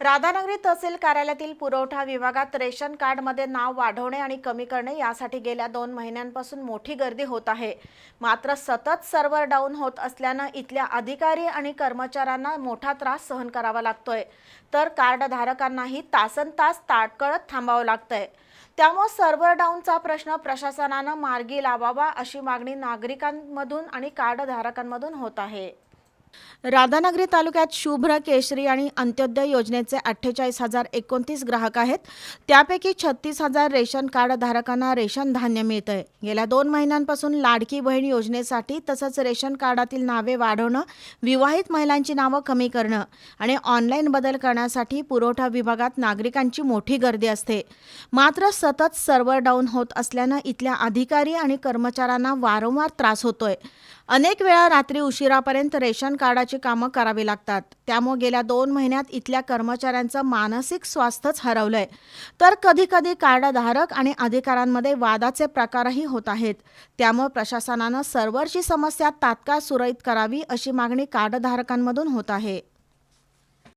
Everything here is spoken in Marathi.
राधानगरी तहसील कार्यालयातील पुरवठा विभागात रेशन कार्डमध्ये नाव वाढवणे आणि कमी करणे यासाठी गेल्या दोन महिन्यांपासून मोठी गर्दी होत आहे. मात्र सतत सर्व्हर डाऊन होत असल्यानं इथल्या अधिकारी आणि कर्मचाऱ्यांना मोठा त्रास सहन करावा लागतोय. तर कार्डधारकांनाही तासन तास ताटकळत थांबावं लागतंय. त्यामुळे सर्व्हर डाऊनचा प्रश्न प्रशासनानं मार्गी लावावा अशी मागणी नागरिकांमधून आणि कार्डधारकांमधून होत आहे. राधानगरी तालुक्यात शुभ्र केशरी आणि अंत्योदय योजनेचे अठ्ठेचाळीस हजार एकोणतीस ग्राहक आहेत. त्यापैकी छत्तीस हजार रेशन कार्ड धारकांना रेशन धान्य मिळतंय. गेल्या दोन महिन्यांपासून लाडकी बहीण योजनेसाठी तसंच रेशन कार्डातील नावे वाढवणं विवाहित महिलांची नावं कमी करणं आणि ऑनलाईन बदल करण्यासाठी पुरवठा विभागात नागरिकांची मोठी गर्दी असते. मात्र सतत सर्व्हर डाऊन होत असल्यानं इथल्या अधिकारी आणि कर्मचाऱ्यांना वारंवार त्रास होतोय. अनेक वेळा रात्री उशिरापर्यंत रेशन कार्डाची कामं करावी लागतात. त्यामुळे गेल्या दोन महिन्यात इथल्या कर्मचाऱ्यांचं मानसिक स्वास्थ्यच हरवलंय. तर कधीकधी कार्डधारक आणि अधिकाऱ्यांमध्ये वादाचे प्रकारही होत आहेत. त्यामुळे प्रशासनानं सर्व्हरची समस्या तात्काळ सुरळीत करावी अशी मागणी कार्डधारकांमधून होत आहे.